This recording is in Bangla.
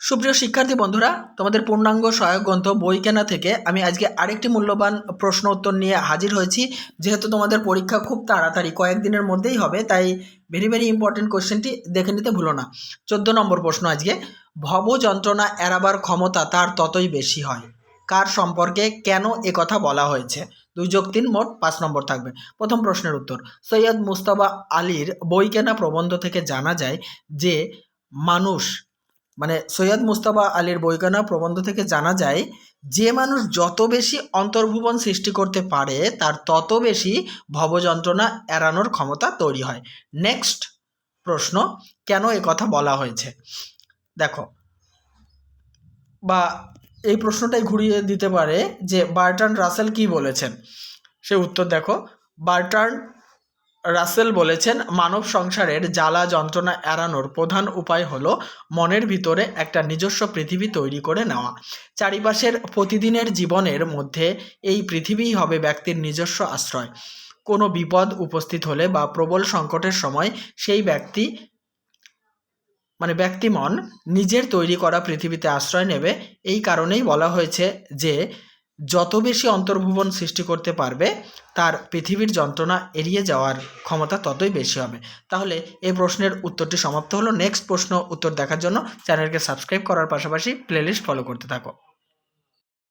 সুপ্রিয় শিক্ষার্থী বন্ধুরা, তোমাদের পূর্ণাঙ্গ সহায়ক গ্রন্থ বই কেনা থেকে আমি আজকে আরেকটি মূল্যবান প্রশ্ন উত্তর নিয়ে হাজির হয়েছি। যেহেতু তোমাদের পরীক্ষা খুব তাড়াতাড়ি, কয়েকদিনের মধ্যেই হবে, তাই ভেরি ভেরি ইম্পর্টেন্ট কোশ্চেনটি দেখে নিতে ভুলো না। চোদ্দ নম্বর প্রশ্ন আজকে, ভব যন্ত্রণা এড়াবার ক্ষমতা তার ততই বেশি হয়। কার সম্পর্কে কেন কথা বলা হয়েছে? দুই যোগ তিন মোট পাঁচ নম্বর থাকবে। প্রথম প্রশ্নের উত্তর, সৈয়দ মুস্তাবা আলীর বই কেনা প্রবন্ধ থেকে জানা যায় যে, মানুষ মানে সৈয়দ মুস্তাফা আলীর বইকানা প্রবন্ধ থেকে জানা যায়, যে মানুষ যত বেশি অন্তর্ভুবন সৃষ্টি করতে পারে, তার তত বেশি ভবযন্ত্রণা এড়ানোর ক্ষমতা তৈরি হয়। নেক্সট প্রশ্ন, কেন এ কথা বলা হয়েছে? দেখো, বা এই প্রশ্নটাই ঘুরিয়ে দিতে পারে যে বার্টান রাসেল কি বলেছেন? সে উত্তর দেখো বার্টান রাসেল বলেছেন, মানব সংসারের জ্বালা যন্ত্রণা এড়ানোর প্রধান উপায় হল মনের ভিতরে একটা নিজস্ব পৃথিবী তৈরি করে নেওয়া। চারিপাশের প্রতিদিনের জীবনের মধ্যে এই পৃথিবীই হবে ব্যক্তির নিজস্ব আশ্রয়। কোনো বিপদ উপস্থিত হলে বা প্রবল সংকটের সময় সেই ব্যক্তি মানে ব্যক্তিমন নিজের তৈরি করা পৃথিবীতে আশ্রয় নেবে। এই কারণেই বলা হয়েছে যে যত বেশি অন্তর্ভুবন সৃষ্টি করতে পারবে, তার পৃথিবীর যন্ত্রণা এড়িয়ে যাওয়ার ক্ষমতা ততই বেশি হবে। তাহলে এই প্রশ্নের উত্তরটি সমাপ্ত হলো। নেক্সট প্রশ্ন উত্তর দেখার জন্য চ্যানেলকে সাবস্ক্রাইব করার পাশাপাশি প্লেলিস্ট ফলো করতে থাকো।